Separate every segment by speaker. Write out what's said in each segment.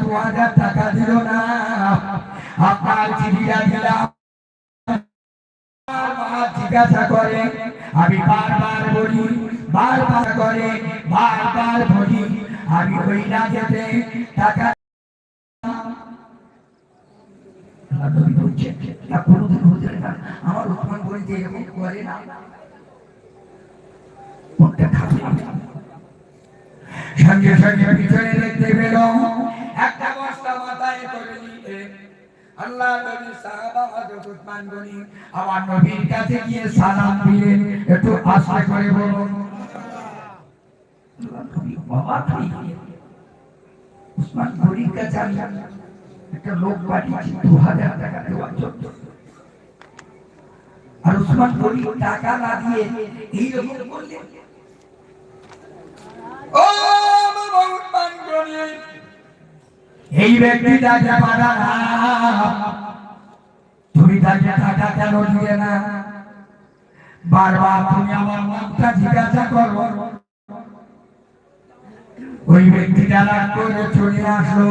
Speaker 1: দু হাজার টাকা দিল না আপনার চিঠিটা দিলাম জিজ্ঞাসা করে আমি বারবার বলি বারবার করে বারবার বলি আমি ওই না যেতে টাকা আল্লাহ নবী বলছেন, "না, কোনোদিন হতে না। আমার উসমান বলতে এরকম করে না। সঙ্গে সঙ্গে পিছনে দেখতে পেল একটা বস্তা মাথায় করে নিয়ে আল্লাহ নবী সাহাবা হযরত উসমান গনি আমার নবীর কাছে গিয়ে সালাম দিলেন, একটু আশা করে বলুন। আল্লাহ নবী বাবা তুই উসমান গনির কাছে আমি একটা লোক পাঠিয়েছি দু হাজার টাকা দেওয়ার জন্য। আর উসমান গনি টাকা না দিয়ে এইরকম করলেন এই ব্যক্তিটাকে পাঠানা তুমি তাকে টাকা কেন দিলে না? বারবার তুমি আমার নামটা জিজ্ঞাসা করো। ওই ব্যক্তিটা রাগ করে চলে আসলো।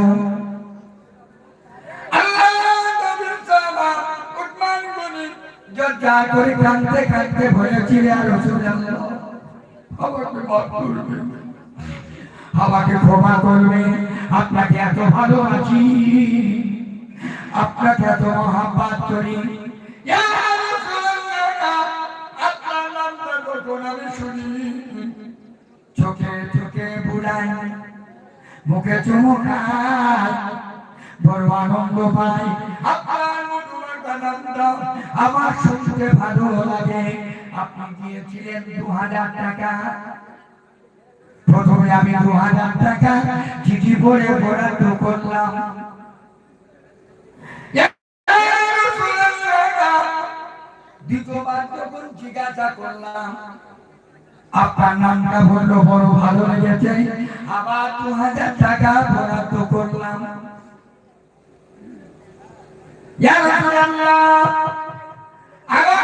Speaker 1: আমাকে ক্ষমা করবে। আপনাকে এত ভালোবাসি। আপনাকে এত মহাব্বাত করি। চোখে চোখে বুড়াই মুখে চুমুকাই বড় আনন্দ পাই। আমার শুনতে ভালো লাগে। আপনি দিয়েছিলেন দু হাজার টাকা। প্রথমে আমি দু হাজার টাকা চিঠি পড়ে বরাদ্দ করলাম। জিজ্ঞাসা করলাম, আপনার নামটা বলল, বড় ভালো লেগেছে। আবার দু হাজার টাকা বরাদ্দ করলাম। ইয়া আবার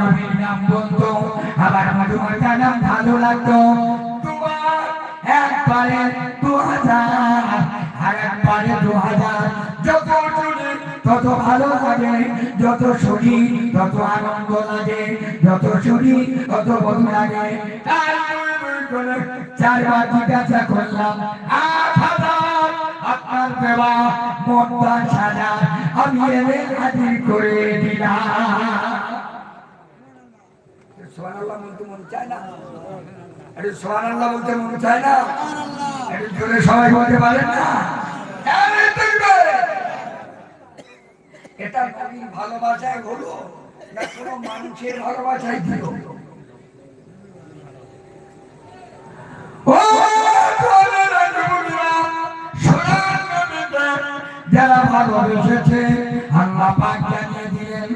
Speaker 1: নবীর নাম বলতো নাম ভালো লাগতো। একবারে দু হাজার আর একবারে দু হাজার যত ভালো লাগে, যত শুনি তত আনন্দ লাগে, যত শুনি তত ভালো লাগে। চারবার জিজ্ঞাসা করলাম আপনার দেওয়া মোট দশ আমি এনে হাজির করে দিলাম। সোহানাল্লাহ সোহানাল্লাহ এটা নবীর ভালোবাসায় হলো, না কোনো মানুষের ভালোবাসায় দিল? যারা ভালোবেসেছে আল্লাহ পাক জানিয়ে দিলেন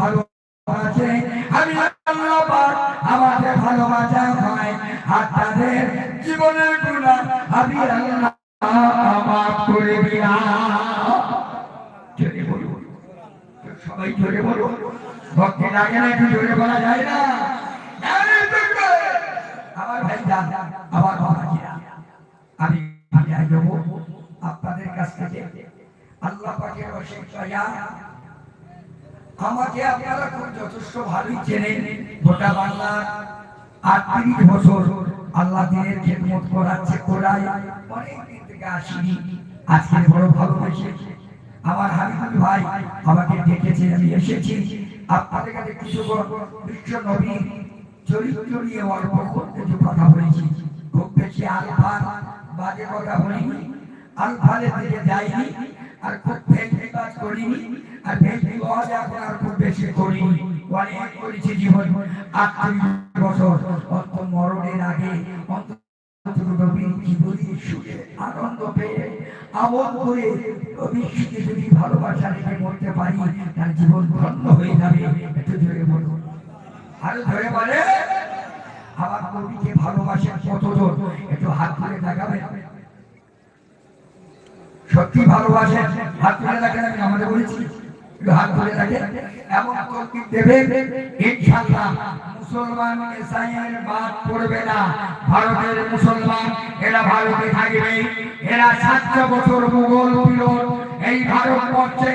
Speaker 1: ভালোবাসে, আমি আল্লাহ পাক আমাদের ভালোবাসা হয় সবাই জোরে বলুন। ভক্তি লাগে না, একটু জোরে বলা যায় না? আমার ভাই আমার বাবাজিরা আমি বিদায় দেব আপনাদের কাছ থেকে আল্লাহ পাকের অশেষ দয়া। আমাকে আপনারা খুব যথেষ্ট ভালোই চেনেন, গোটা বাংলার আটত্রিশ বছর আল্লাহ দিনের খেদমত করাচ্ছে করাই অনেক দিন থেকে আসিনি, আজকে বড় ভালোবেসে। আমার হাবিবুল ভাই আমাকে ডেকেছে আমি এসেছি। আপনাদের কাছে কিছু বিশ্ব নবী চরিত্র নিয়ে অল্প কথা বলেছি খুব বেশি আলফা বাজে কথা বলিনি আলফালে দিকে যাইনি আর খুব কাজ করিনি আর আর খুব বেশি করিনি অনেক করেছি জীবন বছর মরণের আগে আনন্দ পেয়ে যদি ভালোবাসা রেখে মরতে পারি তার জীবন ধন্য হয়ে যাবে একটু জোরে বলুন আরও ধরে বলে, আমার কবিকে ভালোবাসেন কতজন? একটু হাত তুলে দেখাবেন। সত্যি ভালোবাসেন? হাত তুলে দেখেন, আমি আমাদের বলেছি। হাত তুলে দেখেন। এমন তৌকির দেবে ইনশাআল্লাহ মুসলমান ইসাইয়ের বাদ পড়বে না। ভারতের মুসলমান, এরা ভারতে থাকবে। এরা সাতশো বছর মুঘল পিলন। এই ভারতবর্ষে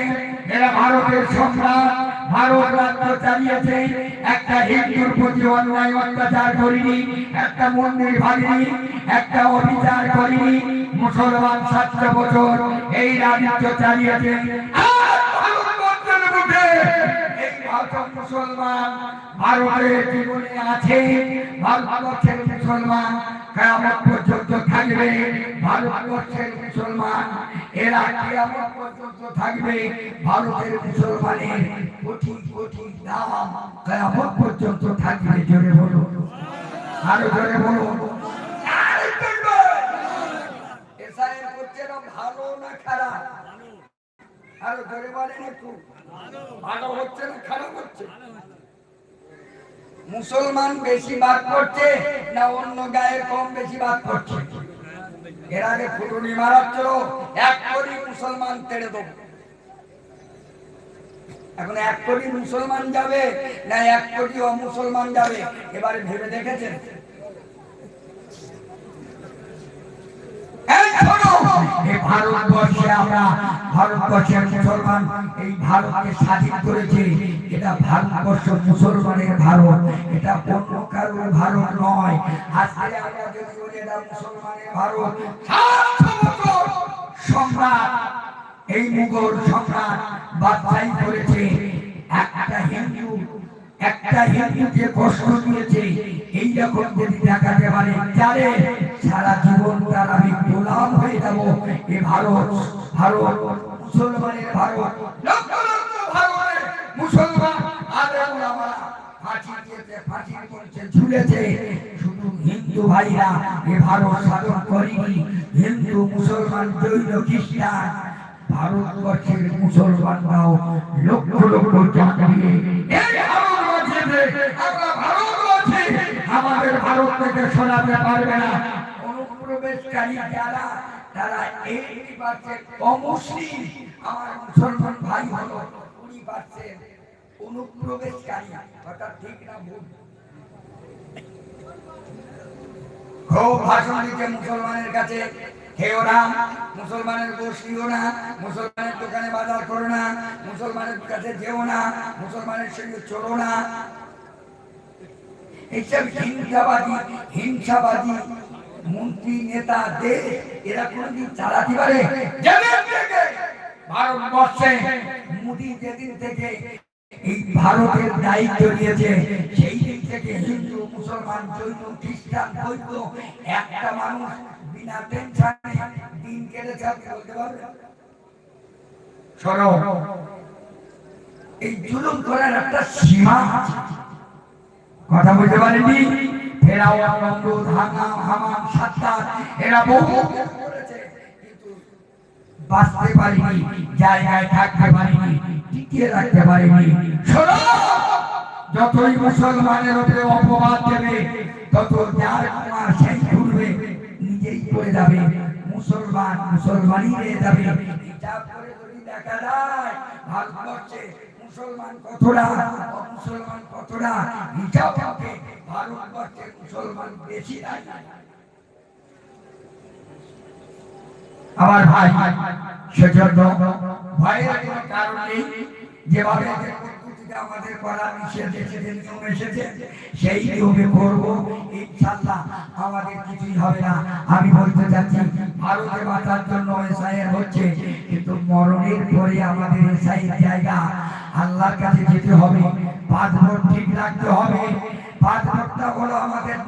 Speaker 1: এরা ভারতের সম্রাট। ভারত রাজ্য চালিয়েছে। একটা হিন্দুর প্রতি অত্যাচার করিনি, একটা মন্দির ভাঙিনি, একটা অবিচার করিনি। মুসলমান সাতশো বছর এই রাজ্য চালিয়েছে। মুসলমান ভারতের জীবনে আছে। ভারতবর্ষের মুসলমান কেয়ামত পর্যন্ত থাকবে। ভারতবর্ষের মুসলমান এরা পর্যন্ত থাকবে ভারতের মুসলমানের পর্যন্ত থাকবে। জোরে বলুন আরও জোরে না ভালো না ভালো হচ্ছে না মুসলমান বেশি বাদ করছে না অন্য গায়ে কম বেশি বাদ করছে? আগে ফুটুনি মারাচ্ছিল এক কোটি মুসলমান তেড়ে দেবো। এখন এক কোটি মুসলমান যাবে না এক কোটি অমুসলমান যাবে? এবারে ভেবে দেখেছেন? এই শোনো, এই ভারতবর্ষে আমরা ভারতবর্ষের মুসলমান এই ভারতকে স্বাধীন করেছে। এটা ভারতবর্ষ মুসলমানের ভারত এটা অন্য কারোর ভারত নয়। আজকে আমরা মুসলমানের ভারত সম্রাট এই মুঘল সম্রাট বাদশাহী করেছে একটা হিন্দু একটা হিন্দুকে কষ্ট দিয়েছে, এই রকম যদি দেখাতে পারে জানে সারা জীবন তার আমি গোলাম হয়ে যাব, এ ভারত ভারত, মুসলমানের ভারত মুসলমান হিন্দু হিন্দু জৈন, খ্রিস্টান মুসলমানরাও লক্ষ লক্ষ জান দিয়ে এই ভারতবর্ষে আমাদের ভারত থেকে সরাতে পারবে না। অনুপ্রবেশকারী যারা, তারা এইটি পার্সেন্ট অমুসলিম। আমার মুসলমান ভাই হলো কুড়ি পার্সেন্ট অনুপ্রবেশকারী। অর্থাৎ ঠিক না ভুল? মুসলমানের কাছে। খেও না, মুসলমানের গোষ্ঠীও না, মুসলমানের দোকানে বাজার করো না, মুসলমানের কাছে যেও না, মুসলমানের সঙ্গে চলো না। এইসব হিংসাবাদী হিংসাবাদী মন্ত্রী, নেতা, দেশ, এরা কোনদিন চালাতে পারে? ভারতবর্ষে মোদী যেদিন থেকে এই ভারতের দায়িত্ব নিয়েছে, সেই দিন থেকে হিন্দু, মুসলমান, জৈন, খ্রিস্টান, বৌদ্ধ, একটা মানুষ বিনা টেনশনে দিন কেটেছে, আপনি বলতে পারবেন? এই জুলুম করার একটা সীমা আছে। কথা বলতে পারেনি ফেরাও নমরুদ হামাম হামাম সাত্তার এরা বহু করেছে বাঁচতে পারিনি, জায়গায় থাকতে পারিনি, টিকিয়ে রাখতে পারিনি। শোনো, যতই মুসলমানের উপরে অপবাদ দেবে তত যার কুমার সেই ঘুরবে, নিজেই পড়ে যাবে, মুসলমান মুসলমানই রয়ে যাবে। হিসাব করে যদি দেখা যায়, ভারতবর্ষে মুসলমান কতটা মুসলমান কতটা হিসাব হবে। ভারতবর্ষের মুসলমান বেশি নাই। আমার ভাই, সেজন্য ভয়ের কারণ যেভাবে আমাদের করা নিষেধ এসেছে, নিয়ম এসেছে, সেই নিয়মে করব। ইনশাল্লাহ আমাদের কিছুই হবে না। আমি বলতে চাচ্ছি, ভারতে বাঁচার জন্য এসআইয়ের হচ্ছে, কিন্তু মরণের পরে আমাদের এসআইয়ের জায়গা আল্লাহর কাছে যেতে হবে। পাঁচ ভোট ঠিক রাখতে হবে। পাঁচ ভোটটা হলো আমাদের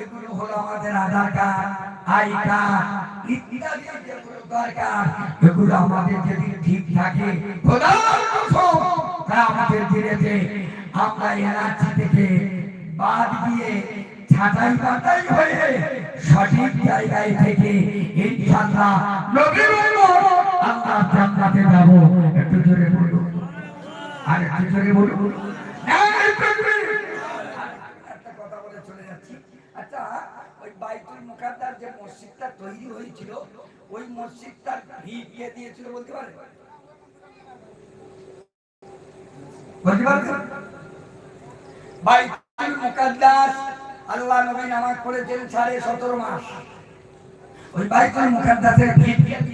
Speaker 1: এগুলো হলো আমাদের আধার কার্ড, আই কার্ড, ইত্যাদি যেগুলো দরকার, এগুলো আমাদের ঠিক থাকে আমাদের আমরা বাদ দিয়ে হয়ে সঠিক জায়গায় থেকে আল্লাহ জান্নাতে যাব একটু জোরে বলুন। আর একটু জোরে। বলুন আচ্ছা আল্লাহ নবী নামাজ পড়েছেন সাড়ে সতেরো মাস। ওই বাইতুল মুকাদ্দাসের ভিত কে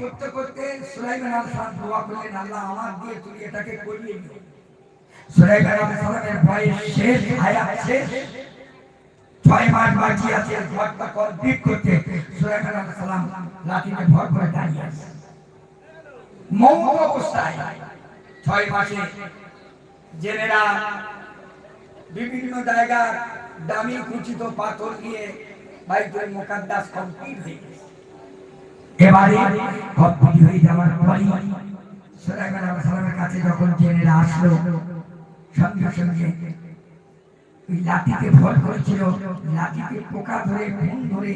Speaker 1: করতে করতে সুলাইমান এটাকে করিয়ে দিও সুলাইমান ছয় মাস বাকি আছে করতে সুলাইমান আলাইহিস সালাম লাঠিতে ভর করে দাঁড়িয়ে আছে। মৌন অবস্থায় ছয় মাসে জেনেরা বিভিন্ন জায়গার দামি কুচিত পাথর দিয়ে বাইতুল মুকাদ্দাস কমপ্লিট হয়ে গেছে। এবারে কমপ্লিট হয়ে যাওয়ার পরই সুলাইমান আলাইহিস সালামের কাছে যখন জেনেরা আসলো, সঙ্গে সঙ্গে লাঠিতে ভর করেছিল, লাঠিতে পোকা ধরে ঘুম ধরে,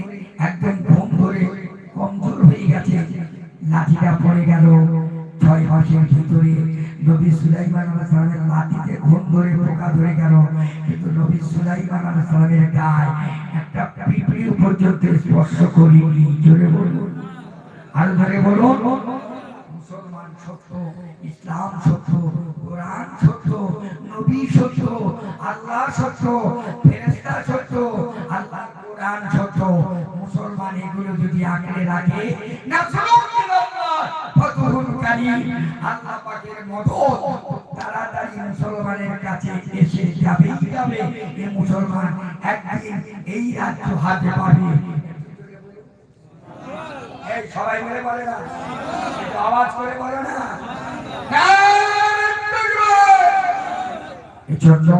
Speaker 1: একদম ঘুম ধরে, কমজোর হয়ে গেছে। লাঠিটা পড়ে গেল ছয় মাসের ভিতরে। নবী সুলাইমান আলাইহিস সালামের লাঠিতে ঘুম ধরে, পোকা ধরে গেল। কিন্তু নবী সুলাইমান আলাইহিস সালামের গায়ে একটা পিঁপড়িও পর্যন্ত স্পর্শ করিনি জোরে বলুন আরও ধরে বলুন মুসলমান সত্য ইসলাম সত্য কোরআন সত্য নবী সত্য আল্লাহ সত্য ফেরেশতা সত্য আল্লাহ কোরআন সত্য মুসলমান এগুলো যদি আঁকড়ে রাখে কারীম আল্লাহ পাকের মদত তাড়াতাড়ি মুসলমানের কাছে এসে যাবে। যাবে। এই মুসলমান একদিন এই রাজ্য হাতে পাবে। সবাই মিলে বলে না। আওয়াজ করে বলে না। এজন্য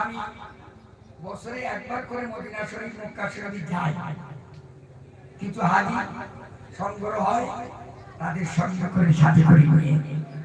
Speaker 1: আমি বছরে একবার করে মদিনা শরীফ মক্কা শরীফ যাই। কিন্তু হাজি সংগ্রহ হয় তাদের সঙ্গে করে সাথে করে নিয়ে।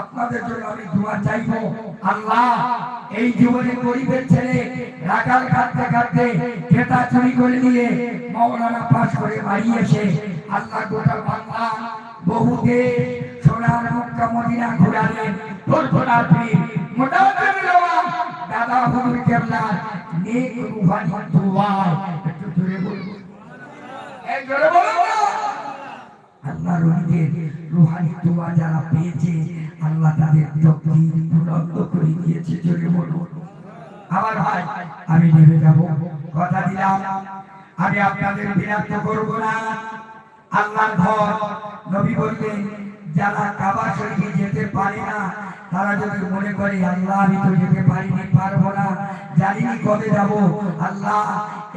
Speaker 1: আপনাদের জন্য আমি দোয়া চাইব। আল্লাহ, এই জীবনে গরিবের ছেলে রাখাল কাটতে কাটতে খেতা চুরি করে নিয়ে মৌলানা পাশ করে বাড়ি এসে আল্লাহ গোটা বাংলা বহুতে সোনার মক্কা মদিনা ঘুরালেন তোর মোটামুটি দাদা হুজুর কেবলা নেক রুহানি দোয়া। একটু জোরে বলুন। আল্লাহ রহিদের রুহানি দোয়া যারা পেয়েছে আল্লাহ তাদের বুলন্দ করে দিয়েছে জোরে বলুন। আমার ভাই, আমি নেমে যাব। কথা দিলাম। আমি আপনাদের বিরক্ত করব না। আল্লাহর ঘর, নবী বললেন, যারা কাবা শরীফে যেতে পারে না, তারা যদি মনে করে, আল্লাহ, আমি তো যেতে পারিনি, পারব না, জানিনি কবে যাব। আল্লাহ,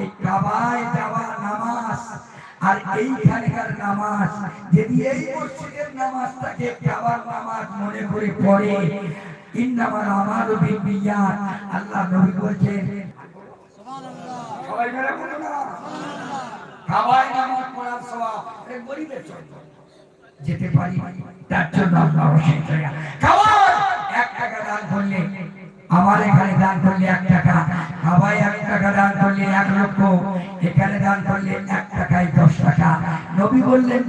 Speaker 1: এই কাবায় যাওয়া নামাজ আর এইখানকার নামাজ, যদি এই মসজিদের নামাজটাকে কাবার নামাজ মনে করে পড়ে ইন্নামাল আমালু বিনিয়াত আল্লাহ নবী বলছেন, সবাই মেরে বলো না। কাবায় নামাজ পড়ার সওয়াব এটা গরিবের জন্য। যেতে পারি, তার এক টাকা দান করলে, আমার এখানে দান করলে এক টাকা। কাবায় এক টাকা দান করলে এক লক্ষ, এখানে দান করলে এক টাকায় দশ টাকা। নবী বললেন